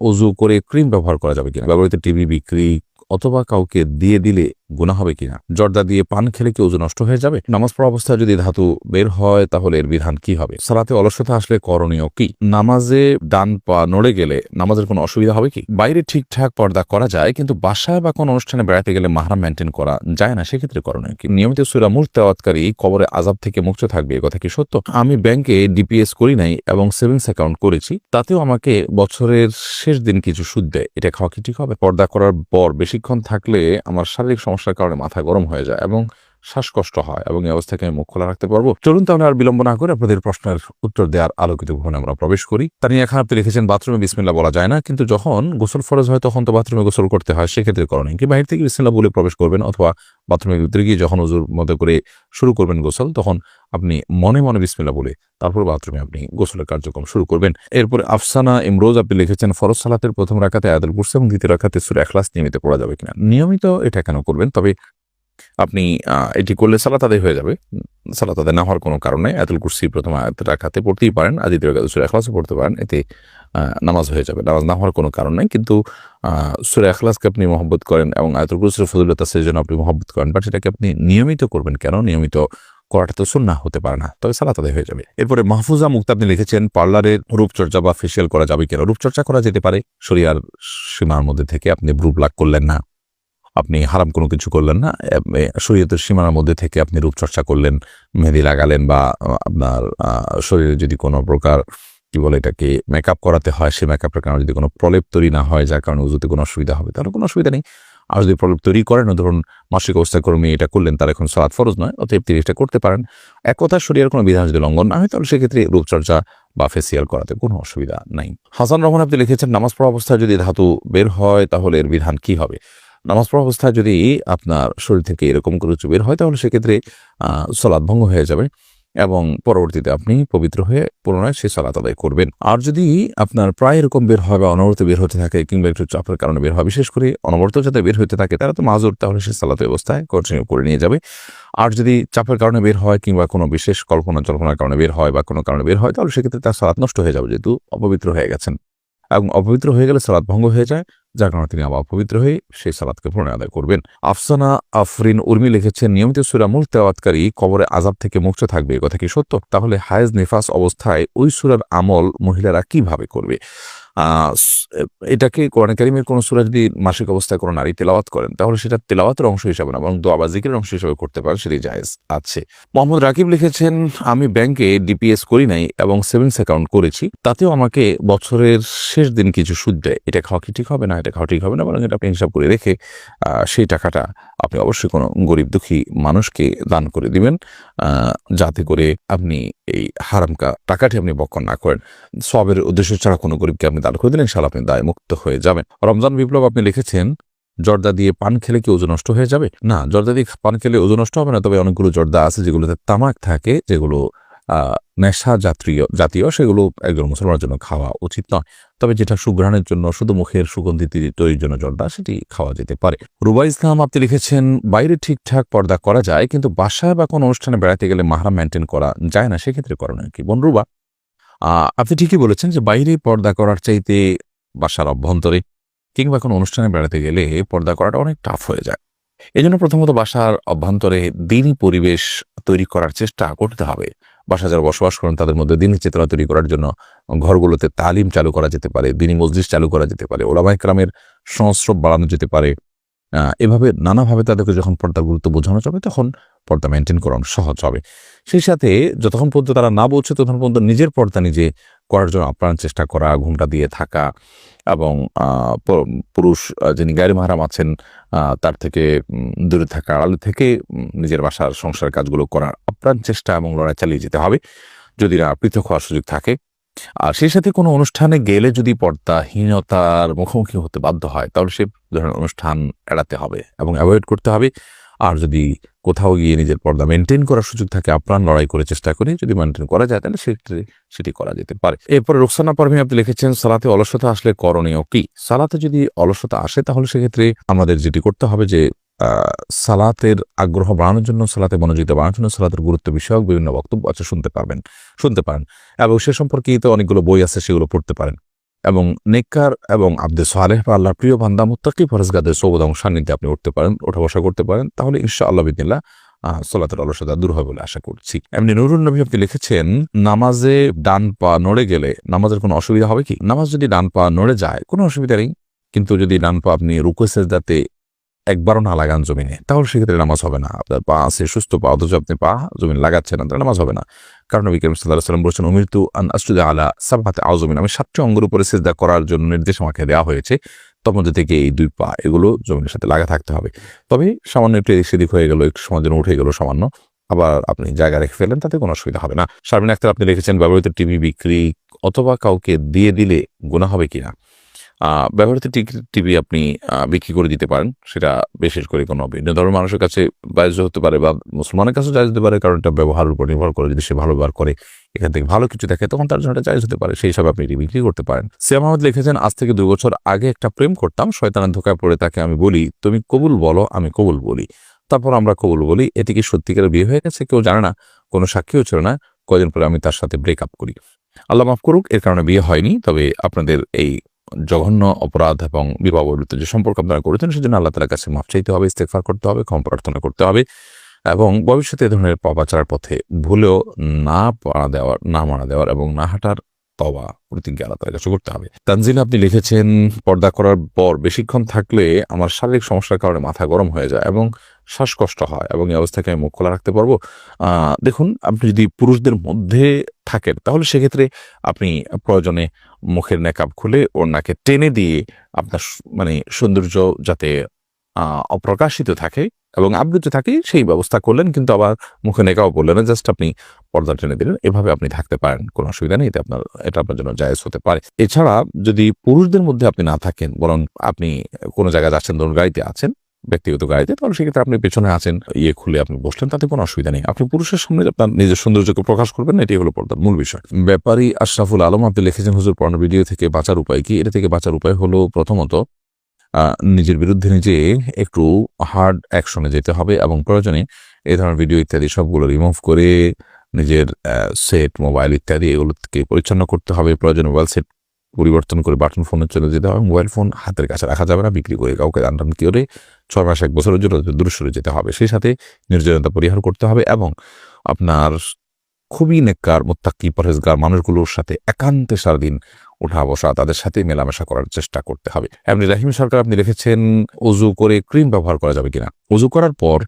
অজু করে ক্রিম ব্যবহার করা যাবে কিনা? ব্যবহৃত টিভি বিক্রি অথবা কাউকে দিয়ে দিলে গুণা হবে কিনা? জর্দা দিয়ে পান খেলে কি ওজন নষ্ট হয়ে যাবে? নামাজ পড়া অবস্থায় যদি ধাতু বের হয়, তাহলে এর বিধান কি হবে? সালাতে অলসতা আসলে করণীয় কি? নামাজে ডান পা নড়ে গেলে নামাজের কোনো অসুবিধা হবে কি? বাইরে ঠিকঠাক পর্দা করা যায়, কিন্তু বাসায় বা কোনো অনুষ্ঠানে বেড়াতে গেলে মাহারা মেনটেন করা যায় না, সেক্ষেত্রে করণীয় কি? নিয়মিত সুরা মূল কবরে আজাব থেকে মুক্ত থাকবে, এ কথা কি সত্য? আমি ব্যাংকে ডিপিএস করি নাই এবং সেভিংস অ্যাকাউন্ট করেছি, তাতেও আমাকে বছরের শেষ দিন কিছু সুদ দেয়, এটা খাওয়া কি ঠিক হবে? পর্দা করার পর বেশিক্ষণ থাকলে আমার শারীরিক সমস্যার কারণে মাথা গরম হয়ে যায় এবং শ্বাসকষ্ট হয় এবং এই অবস্থাকে আমি মুখ খোলা রাখতে পারব? চলুন তাহলে আর বিলম্ব না করে আপনাদের প্রশ্নের উত্তর দেওয়ার আলোকিত ভবনে আমরা প্রবেশ করি। তার নিয়ে এখন আপনি লিখেছেন, বাথরুমে বিসমিল্লা বলা যায় না। কিন্তু যখন গোসল ফরজ হয় তখন তো বাথরুমে গোসল করতে হয়, সেক্ষেত্রে করেন কি? বাইরে থেকে বিসমিল্লা বলে প্রবেশ করবেন অথবা বাথরুমের ভিতরে গিয়ে যখন উজুর মতো করে শুরু করবেন গোসল, তখন আপনি মনে মনে বিসমিল্লা বলে তারপর বাথরুমে আপনি গোসলের কার্যক্রম শুরু করবেন। এরপরে আফসানা ইমরোজ আপনি লিখেছেন, ফরজ সালাতের প্রথম রাখাতে আয়াতুল কুরসি এবং দ্বিতীয় রাখাতে সুরে এখলাস নিয়মিত পড়া যাবে কিনা? নিয়মিত এটা কেন করবেন? তবে আপনি এটি করলে সালাত আদায় হয়ে যাবে। সালাত আদায় না হওয়ার কোনো কারণে আয়াতুল কুরসি প্রথম আয়াত রাখাতে পড়তেই পারেন রাখাতে সুরে এখলাসও পড়তে পারেন। এতে নামাজ হয়ে যাবে। নামাজ না হওয়ার কোনো কারণ নেই। কিন্তু সুরে এখলাসকে আপনি মহব্বত করেন এবং আয়াতুল কুরসির ফজিলত আছে জন্য আপনি মহব্বত করেন। বাট সেটাকে আপনি নিয়মিত করবেন কেন? নিয়মিত করাটা তো সুন্না হতে পারে না। তবে সালাত আদায় হয়ে যাবে। এরপরে মাহফুজা মুক্তা আপনি লিখেছেন পার্লারের রূপচর্চা বা ফেসিয়াল করা যাবে কিনা? রূপচর্চা করা যেতে পারে। শরিয়ার সীমার মধ্যে থেকে আপনি ব্রু ব্লাক করলেন না। আপনি হারাম কোনো কিছু করলেন না এ, শরীয়তের সীমানার মধ্যে থেকে আপনি রূপচর্চা করলেন মেহেদি লাগালেন বা আপনার শরীরে যদি কোনো প্রকার কি বলে এটাকে মেকআপ করাতে হয় সেই মেকআপের কারণে যদি কোনো প্রলেপ তৈরি না হয় যার কারণে উজুতে কোনো অসুবিধা হবে তাহলে কোনো অসুবিধা নেই। আর যদি প্রলেপ তৈরি করেন ধরুন মাসিক অবস্থা কর্মী এটা করলেন তার এখন সালাদ ফরজ নয় অতএব তিনি এটা করতে পারেন। এক কথা শরীরের কোনো বিধান যদি লঙ্ঘন না হয় তাহলে সেক্ষেত্রে রূপচর্চা বা ফেসিয়াল করাতে কোনো অসুবিধা নাই। হাসান রহমান আপনি লিখেছেন নামাজ পড়া অবস্থায় যদি ধাতু বের হয় তাহলে এর বিধান কি হবে? নামাজ পড়া অবস্থায় যদি আপনার শরীর থেকে এরকম করে কিছু বের হয়, তাহলে সেক্ষেত্রে সলাদ ভঙ্গ হয়ে যাবে এবং পরবর্তীতে আপনি পবিত্র হয়ে পুনরায় সেই সালাত আদায় করবেন। আর যদি আপনার প্রায় এরকম বের হয় বা অনবরত বের হতে থাকে কিংবা একটু চাপের কারণে বের হয়, বিশেষ করে অনবরত যাতে বের হতে থাকে তারা তো মাজুর, তাহলে সে সালাত ব্যবস্থায় কন্টিনিউ করে নিয়ে যাবে। আর যদি চাপের কারণে বের হয় কিংবা কোনো বিশেষ কল্পনা জল্পনার কারণে বের হয় বা কোনো কারণে বের হয়, তাহলে সেক্ষেত্রে তার সালাত নষ্ট হয়ে যাবে যেহেতু অপবিত্র হয়ে গেছেন। এবং অপবিত্র হয়ে গেলে সালাত ভঙ্গ হয়ে যায়। যার কারণে তিনি আবার পবিত্র হয়ে সেই সালাদকে পুনরায় আদায় করবেন। আফসানা আফরিন উর্মি লিখেছেন, নিয়মিত সুরা মূল তেওয়াতকারী কবরে আজাব থেকে মুক্ত থাকবে কথা কি সত্য? তাহলে হায়েজ নিফাস অবস্থায় ওই সুরার আমল মহিলারা কীভাবে করবে? এটাকে কোরআন কারিমের কোন সুরা যদি মাসিক অবস্থায় কোনো নারী তেলাওয়াত করেন, তাহলে সেটা তেলাওয়াতের অংশ হিসাবে না এবং দোয়া বা জিকিরের অংশ হিসাবে করতে পারেন, সেটি জায়েজ আছে। মোহাম্মদ রাকিব লিখেছেন, আমি ব্যাংকে ডিপিএস করি নাই এবং সেভিংস অ্যাকাউন্ট করেছি, তাতেও আমাকে বছরের শেষ দিন কিছু সুদ দেয়। এটা খাওয়া কি ঠিক হবে না, এটা খাওয়া ঠিক হবে না, বরং এটা আপনি হিসাব করে রেখে সেই টাকাটা আপনি অবশ্যই কোনো গরিব দুঃখী মানুষকে দান করে দিবেন যাতে করে আপনি এই হারামকা টাকাটি আপনি বক্ষণ না করেন। সবের উদ্দেশ্য ছাড়া কোনো গরিবকে আপনি দান করে দিলেন ইনশাল্লাহ আপনি দায় মুক্ত হয়ে যাবেন। রমজান বিপ্লব আপনি লিখেছেন, জর্দা দিয়ে পান খেলে কি ওজন নষ্ট হয়ে যাবে? না, জর্দা দিয়ে পান খেলে ওজন নষ্ট হবে না, তবে অনেকগুলো জর্দা আছে যেগুলোতে তামাক থাকে, যেগুলো নেশা জাতীয় জাতীয়, সেগুলো একজন মুসলমানের জন্য খাওয়া উচিত নয়। তবে যেটা সুঘ্রাণের জন্য, শুধু মুখের সুগন্ধি তৈরির জন্য জর্দা, সেটি খাওয়া যেতে পারে। রুবা ইসলাম আপনি লিখেছেন, বাইরে ঠিকঠাক পর্দা করা যায়, কিন্তু বাসায় বা কোনো অনুষ্ঠানে বেড়াতে গেলে মাহারা মেনটেন করা যায় না, সেক্ষেত্রে করণীয় কি? বোন রুবা। আপনি ঠিকই বলেছেন যে বাইরে পর্দা করার চাইতে বাসার অভ্যন্তরে কিংবা কোনো অনুষ্ঠানে বেড়াতে গেলে পর্দা করাটা অনেক টাফ হয়ে যায়। এই জন্য প্রথমত বাসার অভ্যন্তরে দিনই পরিবেশ তৈরি করার চেষ্টা করতে হবে। বাসা যারা বসবাস করেন তাদের মধ্যে দিনই চেতনা তৈরি করার জন্য ঘরগুলোতে তালিম চালু করা যেতে পারে দিনই মসজিদ চালু করা যেতে পারে ওলামাই ক্রামের সংস্রব বাড়ানো যেতে পারে এভাবে নানাভাবে তাদেরকে যখন পর্দার গুরুত্ব বোঝানো যাবে, তখন পর্দা মেনটেন করানো সহজ হবে। সেই সাথে যতক্ষণ পর্যন্ত তারা না বলছে, ততক্ষণ পর্যন্ত নিজের পর্দা নিজে করার জন্য আপ্রাণ চেষ্টা করা, ঘুমটা দিয়ে থাকা এবং পুরুষ যিনি গাড়ি মাহারাম আছেন তার থেকে দূরে থাকা, আড়ালে থেকে নিজের বাসার সংসার কাজগুলো করার আপ্রাণ চেষ্টা এবং লড়াই চালিয়ে যেতে হবে। যদি না পৃথক হওয়ার সুযোগ থাকে আর সেই সাথে কোনো অনুষ্ঠানে গেলে যদি পর্দাহীনতার মুখোমুখি হতে বাধ্য হয়, তাহলে সে ধরনের অনুষ্ঠান এড়াতে হবে এবং অ্যাভয়েড করতে হবে। আর যদি কোথাও গিয়ে নিজের পর্দা মেনটেন করার সুযোগ থাকে, আপ্রাণ লড়াই করে চেষ্টা করে যদি মেনটেন করা যায়, তাহলে সেক্ষেত্রে সেটি করা যেতে পারে। এরপরে রোকসানা পারভিন আপনি লিখেছেন, সালাতে অলসতা আসলে করণীয় কি? সালাতে যদি অলসতা আসে, তাহলে সেক্ষেত্রে আমাদের যেটি করতে হবে যে সালাতের আগ্রহ বাড়ানোর জন্য, সালাতে মনোযোগিতা বাড়ানোর জন্য, সালাতের গুরুত্ব বিষয়ক বিভিন্ন বক্তব্য আছে, শুনতে পারবেন, শুনতে পারেন। এবং সে সম্পর্কিত অনেকগুলো বই আছে, সেগুলো পড়তে পারেন। এবং নেককার এবং আব্দে সালেহ বা প্রিয় বান্দা, মুত্তাকি ফরজগাদের সৌবদ এবং সান্নিধ্যে আপনি উঠতে পারেন, ওঠা বসা করতে পারেন। তাহলে ইনশা আল্লাহ বিদিল্লা সোলাতের অলসতা দূর হবে বলে আশা করছি। এমনি নুরুল নবী আপনি লিখেছেন, নামাজে ডান পা নড়ে গেলে নামাজের কোনো অসুবিধা হবে কি? নামাজ যদি ডান পা নড়ে যায়, কোনো অসুবিধা নেই। কিন্তু যদি ডান পা আপনি রুকু সেজদাতে একবারও না লাগান জমিনে, তাহলে সেক্ষেত্রে নামাজ হবে না। আপনার পা আছে, সুস্থ পা, অথচ আপনি পা জমিন লাগাচ্ছেন না, তাহলে নামাজ হবে না। কারণ নবী করিম সাল্লাম বলছেন অমৃত্যু আন আসুদা আলা সাবাতে আউজমিন আমি সাতটি অঙ্গের উপরে সেজদা করার জন্য নির্দেশ আমাকে দেওয়া হয়েছে। তার মধ্যে থেকে এই দুই পা, এগুলো জমিনের সাথে লাগা থাকতে হবে। তবে সামান্য একটু এদিক সেদিক হয়ে গেল, একটু সময় উঠে গেল সামান্য, আবার আপনি জায়গা রেখে ফেলেন তাতে কোনো অসুবিধা হবে না। শারমিন আক্তার আপনি রেখেছেন ব্যবহৃত টিভি বিক্রি অথবা কাউকে দিয়ে দিলে গুণা হবে কিনা? ব্যবহৃত টিভি আপনি বিক্রি করে দিতে পারেন। সেটা বিশেষ করে কোনো ভিন্ন ধর্মের মানুষের কাছে জায়জ হতে পারে বা মুসলমানের কাছে জায়জ হতে পারে, কারণ এটা ব্যবহারের উপর নির্ভর করে যদি সে ভালো ব্যবহার করে, এখান থেকে ভালো কিছু দেখে, তখন তার জন্য এটা জায়জ হতে পারে। সেই হিসাবে আপনি এটি বিক্রি করতে পারেন। সিয়াম আহমদ লিখেছেন, আজ থেকে দুই বছর আগে একটা প্রেম করতাম, শয়তানের ধোকায় পড়ে তাকে আমি বলি, তুমি কবুল বলো, আমি কবুল বলি। তারপর আমরা কবুল বলি, এটি কি সত্যিকারের বিয়ে হয়ে গেছে? কেউ জানে না, কোনো সাক্ষীও ছিল না, কয়দিন পরে আমি তার সাথে ব্রেকআপ করি। আল্লাহ মাফ করুক, এর কারণে বিয়ে হয়নি, তবে আপনাদের এই জঘন্য অপরাধ এবং বিবাহ বহির্ভূত যে সম্পর্ক আপনারা করেছেন সেজন্য আল্লাহ তালার কাছে মাফ চাইতে হবে ইস্তেফার করতে হবে, ক্ষম প্রার্থনা করতে হবে এবং ভবিষ্যতে এ ধরনের পাপাচার পথে ভুলেও না পাড়া দেওয়ার, না মারা দেওয়ার এবং না হাঁটার তবা প্রতিজ্ঞা আল্লাহ তালার কাছে করতে হবে। তানজিল আপনি লিখেছেন, পর্দা করার পর বেশিক্ষণ থাকলে আমার শারীরিক সমস্যার কারণে মাথা গরম হয়ে যায় এবং শ্বাসকষ্ট হয় এবং এই অবস্থাকে আমি মুখ খোলা রাখতে পারব। দেখুন, আপনি যদি পুরুষদের মধ্যে থাকেন, তাহলে সেক্ষেত্রে আপনি প্রয়োজনে মুখের নেকাব খুলে ওর নাকে টেনে দিয়ে আপনার মানে সৌন্দর্য যাতে অপ্রকাশিত থাকে এবং আবৃত থাকে, সেই ব্যবস্থা করলেন, কিন্তু আবার মুখে নেকাও বললেন না, জাস্ট আপনি পর্দা টেনে দিলেন। এভাবে আপনি থাকতে পারেন, কোনো অসুবিধা নেই, এতে আপনার, এটা আপনার জন্য জায়েজ হতে পারে। এছাড়া যদি পুরুষদের মধ্যে আপনি না থাকেন, বরং আপনি কোনো জায়গায় যাচ্ছেন, ধরুন গাড়িতে আছেন, ব্যক্তিগত গাড়িতে, তাহলে সেক্ষেত্রে আপনি পেছনে আছেন ইয়ে খুলে আপনি বসলেন, তাতে কোনো অসুবিধা নেই। আপনি পুরুষের সামনে আপনার নিজের সৌন্দর্যকে প্রকাশ করবেন এটি হলো পর্দার মূল বিষয়। ব্যাপারী আশরাফুল আলম, আপনি লিখেছেন, হুজুর পর্ণ ভিডিও থেকে বাঁচার উপায় কি? এটা থেকে বাঁচার উপায় হলো প্রথমত নিজের বিরুদ্ধে নিজে একটু হার্ড অ্যাকশনে যেতে হবে এবং প্রয়োজনে এ ধরনের ভিডিও ইত্যাদি সবগুলো রিমুভ করে নিজের সেট মোবাইল ইত্যাদি এগুলোকে পরিচ্ছন্ন করতে হবে। প্রয়োজনে মোবাইল সেট পরিবর্তন করে বাটন ফোনে চলে যেতে হবে। মোবাইল ফোন হাতের কাছে রাখা যাবে না, বিক্রি করে কাউকে দান টান করে ছয় মাস, এক বছরের জন্য দূরে সরে যেতে হবে। সেই সাথে নির্জনতা পরিহার করতে হবে এবং আপনার খুবই নেককার মোত্তাকি পরহেজগার মানুষগুলোর সাথে একান্তে সারাদিন উঠা বসা, তাদের সাথে মেলামেশা করার চেষ্টা করতে হবে। এমনি রাহিম সরকার, আপনি রেখেছেন অজু করে ক্রিম ব্যবহার করা যাবে কিনা? অজু করার পর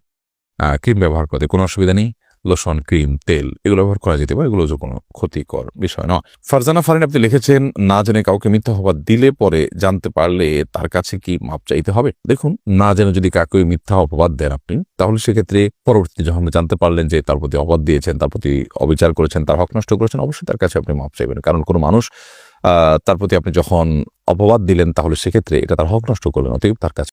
ক্রিম ব্যবহার করতে কোনো অসুবিধা নেই? লোশন ক্রিম তেল এগুলো ব্যবহার করা যেতে পারে, এগুলো যে কোনো ক্ষতিকর বিষয় নয়। ফারজানা ফারিন আপনি লিখেছেন, না জেনে কাউকে মিথ্যা অপবাদ দিলে পরে জানতে পারলে তার কাছে কি মাপ চাইতে হবে? দেখুন, না জেনে যদি কাউকে মিথ্যা অপবাদ দেন আপনি, তাহলে সেক্ষেত্রে পরবর্তীতে যখন জানতে পারলেন যে তার প্রতি অপবাদ দিয়েছেন, তার প্রতি অবিচার করেছেন, তার হক নষ্ট করেছেন, অবশ্যই তার কাছে আপনি মাপ চাইবেন। কারণ কোনো মানুষ তার প্রতি আপনি যখন অপবাদ দিলেন, তাহলে সেক্ষেত্রে এটা তার হক নষ্ট করলেন, অতএব তার কাছে